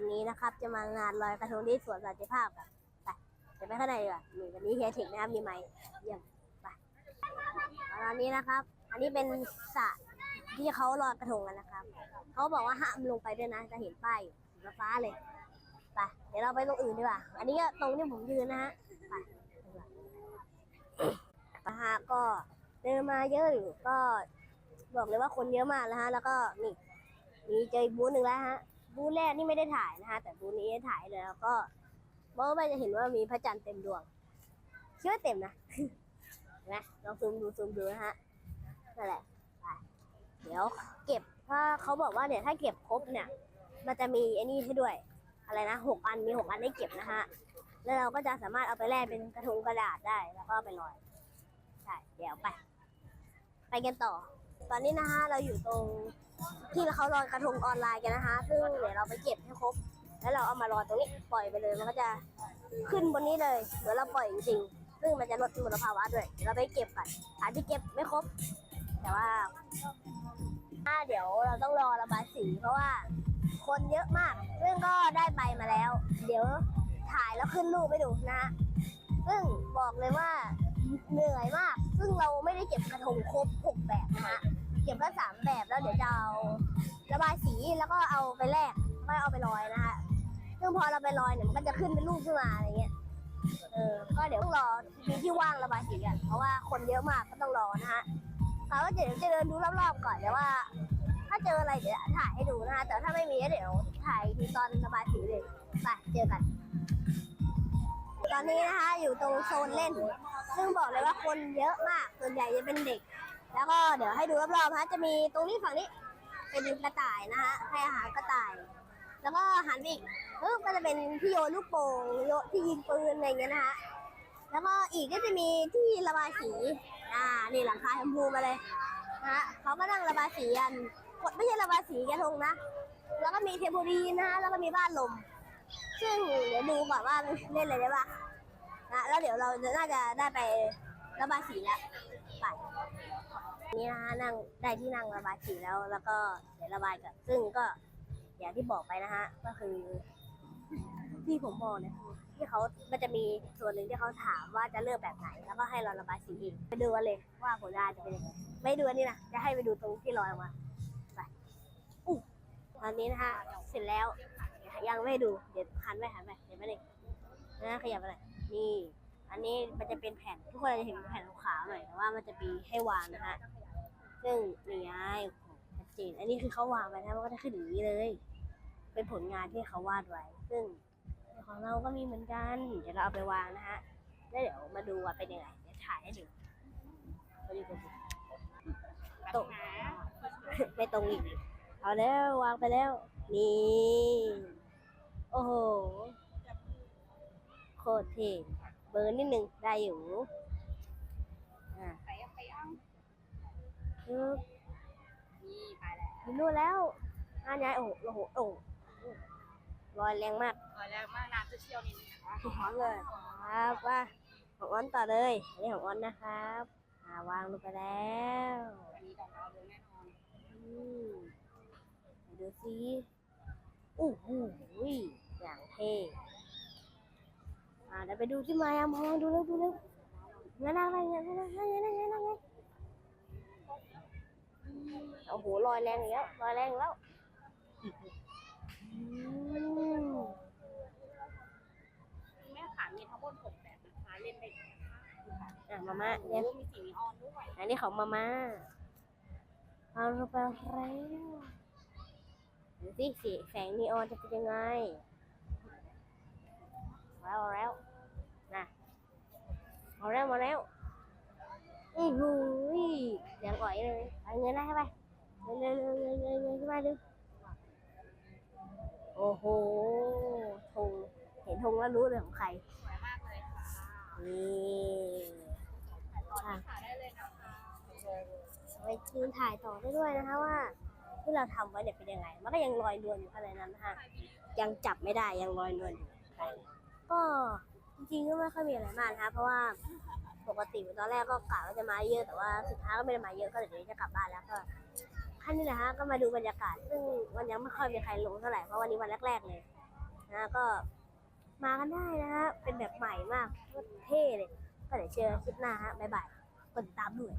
วันนี้นะครับ จะมางานลอยกระทงที่สวนสันติภาพกันไปจะไปข้างในดีกว่ามีวันนี้เฮียถิงนะครับมีไม้เยี่ยมไปตอนนี้นะครับ อันนี้เป็นสระที่เขาลอยกระทงกันนะครับเขาบอกว่าห้ามลงไปด้วยนะจะเห็นป้ายสีฟ้าเลยไปเดี๋ยวเราไปตรงอื่นดีกว่าอันนี้ก็ตรงที่ผมยืนนะฮะไปดีกว่านะฮะก็เดินมาเยอะอยู่ก็บอกเลยว่าคนเยอะมากแล้วฮะ แล้วก็นี่มีเจออีกบูธหนึ่งแล้วฮะ บูธแรกนี่ไม่ได้ถ่ายนะฮะแต่บูธนี้ได้ถ่ายเลยแล้วก็มองไปจะเห็นว่ามีพระจันทร์เต็มดวงคิดว่าเต็มนะนไหมลองซูมดูซูมดูนะฮะนั่นแหละไปเดี๋ยวเก็บถ้าเขาบอกว่าเนี่ยถ้าเก็บครบเนี่ย มันจะมีไอ้นี่ให้ด้วย อะไรนะหกอันมีหกอันให้เก็บนะฮะแล้วเราก็จะสามารถเอาไปแลกเป็นกระทงกระดาษได้แล้วก็ไปลอยใช่เดี๋ยวไป ไปกันต่อ ตอนนี้นะฮะเราอยู่ตรง ที่เขาลอยกระทงออนไลน์กันนะคะ ซึ่งเดี๋ยวเราไปเก็บให้ครบ แล้วเราเอามาลอยตรงนี้ปล่อยไปเลยมันก็จะขึ้นบนนี้เลยเดี๋ยวเราปล่อยจริงๆซึ่งมันจะลดมลภาวะด้วยเดี๋ยวเราไปเก็บกันอาจจะเก็บไม่ครบ แต่ว่าถ้าเดี๋ยวเราต้องรอระบายสีเพราะว่าคนเยอะมาก ซึ่งก็ได้ไปมาแล้ว เดี๋ยวถ่ายแล้วขึ้นรูปให้ดูนะฮะซึ่งบอกเลยว่าเหนื่อยมาก ซึ่งเราไม่ได้เก็บกระทงครบหกแบบนะฮะ ก็บแค่สามแบบแล้วเดี๋ยวจะเอาระบายสีแล้วก็เอาไปแลกไม่เอาไปลอยนะฮะซึ่งพอเราไปลอยเนี่ยมันก็จะขึ้นเป็นรูปขึ้นมาอะไรเงี้ยเออก็เดี๋ยวต้องรอมีที่ว่างระบายสีกันเพราะว่าคนเยอะมากก็ต้องรอนะฮะเราก็เดี๋ยวจะเดินดูรอบๆก่อนแต่ว่า ถ้าเจออะไรเดี๋ยวถ่ายให้ดูนะฮะแต่ถ้าไม่มีเดี๋ยวถ่ายทีตอนระบายสีเลยไปเจอกันตอนนี้นะคะอยู่ตรงโซนเล่น ซึ่งบอกเลยว่าคนเยอะมากส่วนใหญ่จะเป็นเด็ก แล้วก็เดี๋ยวให้ดูรอบๆนะจะมีตรงนี้ฝั่งนี้ เป็นกระต่ายนะฮะให้อาหารกระต่าย แล้วก็หันไปอีกปึ๊บก็จะเป็นที่โยนลูกโป่งโยนที่ยิงปืนอะไรอย่างเงี้ยนะฮะแล้วก็อีกก็จะมีที่ระบายสี อ่า นี่หลังคาชมพูมาเลยนะฮะเขาก็นั่งระบายสีกันกดไม่ใช่ระบายสีกระทงนะ แล้วก็มีเทมโพลีนนะฮะแล้วก็มีบ้านลม ซึ่งเดี๋ยวดูก่อนว่าเล่นอะไรได้บ้างนะแล้วเดี๋ยวเราจะน่าจะได้ไประบายสีแล้ว ไปนี่นะฮะนั่งได้ที่นั่งระบายสีแล้ว แล้วก็เดี๋ยวระบายกันซึ่งก็อย่างที่บอกไปนะฮะก็คือ ที่ผมบอกเนี่ยคือที่เขามันจะมีส่วนหนึ่งที่เขาถามว่าจะเลือกแบบไหน แล้วก็ให้เราระบายสีเองไปดูกันเลยว่าผลงานจะเป็นยังไงไม่ดูอันนี้นะจะให้ไปดูตรงที่ลอยออกมาไปอู้ตอนนี้นะฮะเสร็จแล้วยังไม่ดูเดี๋ยวหันไปหันไปเดี๋ยวไม่ได้นะขยับไปหน่อยนี่ อันนี้มันจะเป็นแผ่นทุกคนจะเห็นแผ่นขาวๆหน่อยแต่ว่ามันจะมีให้วางนะฮะซึ่งนี่ไงโอ้โหชัดเจนอันนี้คือเขาวางไว้นะมันก็จะขึ้นอย่างนี้เลย เป็นผลงานที่เขาวาดไว้ ซึ่งของเราก็มีเหมือนกัน เดี๋ยวเราเอาไปวางนะฮะแล้วเดี๋ยวมาดูว่าเป็นยังไงเดี๋ยวถ่ายให้ดูไปดูกันสิตรงไม่ตรงอีกเอาแล้ววางไปแล้ว นี่โอ้โหโคตรเท่ เบอร์นิดนึงได้อยู่อ่าไปยังไปยังคือนี่ไปแล้วมีนู่นแล้วอ่านยายโอ้โหโอ้โหโอ้โหรอยแรงมากตอนแรกมากน้ำจะเชี่ยวนิดนึงนะคะพร้อมเลยครับว่าของออนต่อเลยอันนี้ของออนนะครับอ่าวางลงไปแล้วอันนี้ของเราเลยแน่นอนอืมไหนดูสิอู้หูยอย่างเท่อ่า เดี๋ยวไปดูที่มายามองดูเร็วดูเร็วงั้นอะไรเงี้ยงั้นอะไรเงี้ยงั้นอะไรเงี้ยโอ้โหลอยแรงอีกแล้วลอยแรงอีกแล้วอืมแม่ขามีทั้งหมดหกแบบนะคะเล่นได้อีกนะคะอะมาม่าโอ้เนี่ยมีสีนีออนด้วยอันนี้ของมาม่าเอาลงไปแล้วดูสิสีแสงนีออนจะเป็นยังไงมาแล้วมาแล้วนะ มาแล้วมาแล้วอือหือเสียงอ่อยเลยเอาเงินได้ไปเร็วเร็วเร็วเร็วเร็วขึ้นมาดูโอ้โหธงเห็นธงแล้วรู้เลยของใครสวยมากเลยค่ะนี่ตอนนี้ขาได้เลยนะคะไปยืนถ่ายต่อได้ด้วยนะคะว่า ที่เราทำไว้เนี่ยเป็นยังไง มันก็ยังลอยนวลอยู่ภายในนั้นนะคะยังจับไม่ได้ยังลอยนวลอยู่ก็ จริงๆก็ไม่ค่อยมีอะไรมากนะคะเพราะว่าปกติตอนแรกก็กะว่าจะมาเยอะแต่ว่าสุดท้ายก็ไม่ได้มาเยอะก็เดี๋ยวจะกลับบ้านแล้วก็ขั้นนี้แหละฮะก็มาดูบรรยากาศ ซึ่งวันยังไม่ค่อยมีใครลงเท่าไหร่เพราะวันนี้วันแรก ๆเลยนะก็มากันได้นะฮะเป็นแบบใหม่มากเท่เลย ก็เดี๋ยวเจอคลิปหน้าฮะบ๊ายบายกดติดตามด้วย